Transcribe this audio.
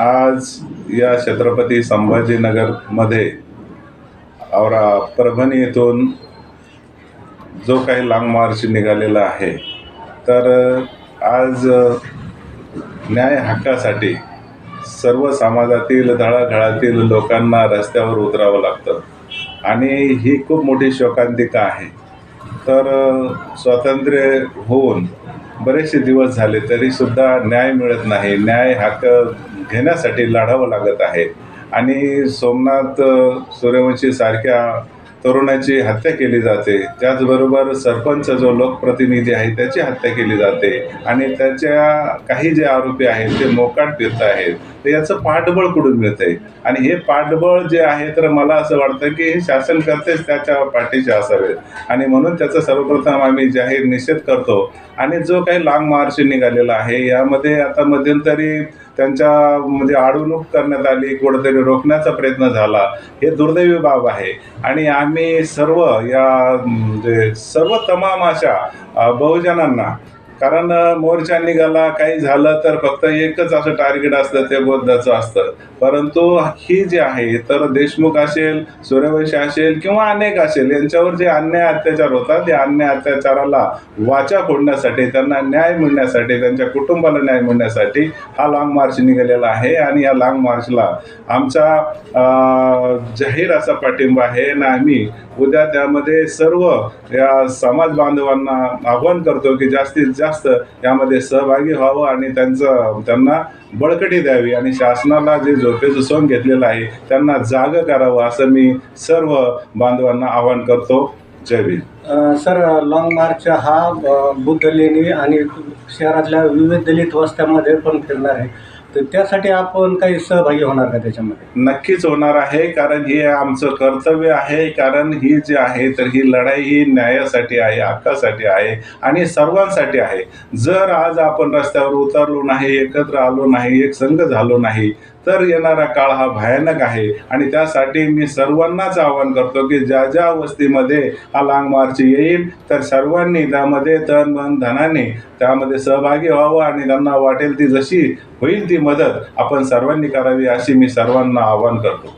आज या छत्रपती संभाजीनगरमध्ये औरा परभणी येथून जो काही लाँग मार्च निघालेला आहे तर आज न्याय हक्कासाठी सर्व समाजातील धळाघळातील लोकांना रस्त्यावर उतरावं लागतं. आणि ही खूप मोठी शोकांतिका आहे. तर स्वातंत्र्य होऊन बरेचसे दिवस झाले तरीसुद्धा न्याय मिळत नाही. न्याय हक्क घेण्यासाठी लढावं लागत आहे. आणि सोमनाथ सूर्यवंशी सारख्या तरुणाची हत्या केली जाते. त्याचबरोबर सरपंच जो लोकप्रतिनिधी आहे त्याची हत्या केली जाते. आणि त्याच्या काही जे आरोपी आहेत ते मोकाट फिरत आहेत. तर याचं पाठबळ कुठून मिळतंय? आणि हे पाठबळ जे आहे तर मला असं वाटतं की हे शासनकर्तेच त्याच्या पाठीचे असावेत. आणि म्हणून त्याचा सर्वप्रथम आम्ही जाहीर निषेध करतो. आणि जो काही लाँग मार्च निघालेला आहे यामध्ये आता मध्यंतरी त्यांच्या म्हणजे अडवणूक करण्यात आली कुठेतरी रोखण्याचा प्रयत्न झाला. हे दुर्दैवी बाब आहे. आणि आम्ही सर्व या म्हणजे सर्व तमाम अशा बहुजनांना कारण मोर्चा निघाला काही झालं तर फक्त एकच असं टार्गेट असतं ते बौद्धाचं असतं. परंतु ही जी आहे तर देशमुख असेल सूर्यवंशी असेल किंवा अनेक असेल यांच्यावर जे अन्याय अत्याचार होतात त्या अन्याय अत्याचाराला वाचा फोडण्यासाठी त्यांना न्याय मिळण्यासाठी त्यांच्या कुटुंबाला न्याय मिळण्यासाठी हा लाँग मार्च निघालेला आहे. आणि या लाँग मार्चला आमचा जाहीर असा पाठिंबा आहे. आणि आम्ही उद्या त्यामध्ये सर्व या समाज बांधवांना आव्हान करतो की जास्तीत जास्त यामध्ये सहभागी व्हावं आणि त्यांचं त्यांना बळकटी द्यावी आणि शासनाला जे झोपेचं सोंग घेतलेलं आहे त्यांना जाग करावं असं मी सर्व बांधवांना आवाहन करतो. जय भीम. सर लाँग मार्च हा बुद्ध लेणी आणि शहरातल्या विविध दलित वस्त्यामध्ये पण फिरणार आहे. तर त्यासाठी आपण काही सहभागी होणार का त्याच्यामध्ये? नक्कीच होणार आहे कारण हे आमचं कर्तव्य आहे कारण ही जी आहे तर ही लढाई ही न्यायासाठी आहे हक्कासाठी आहे आणि सर्वांसाठी आहे. जर आज आपण रस्त्यावर उतरलो नाही एकत्र आलो नाही एक संघ झालो नाही तर येणारा काळ हा भयानक आहे. आणि त्यासाठी मी सर्वांनाच आवाहन करतो की ज्या ज्या वस्तीमध्ये हा लांग मार्च येईल तर सर्वांनी त्यामध्ये तन मन धनाने त्यामध्ये सहभागी व्हावं आणि त्यांना वाटेल ती जशी होईल ती मदत आपण सर्वांनी करावी अशी मी सर्वांना आवाहन करतो.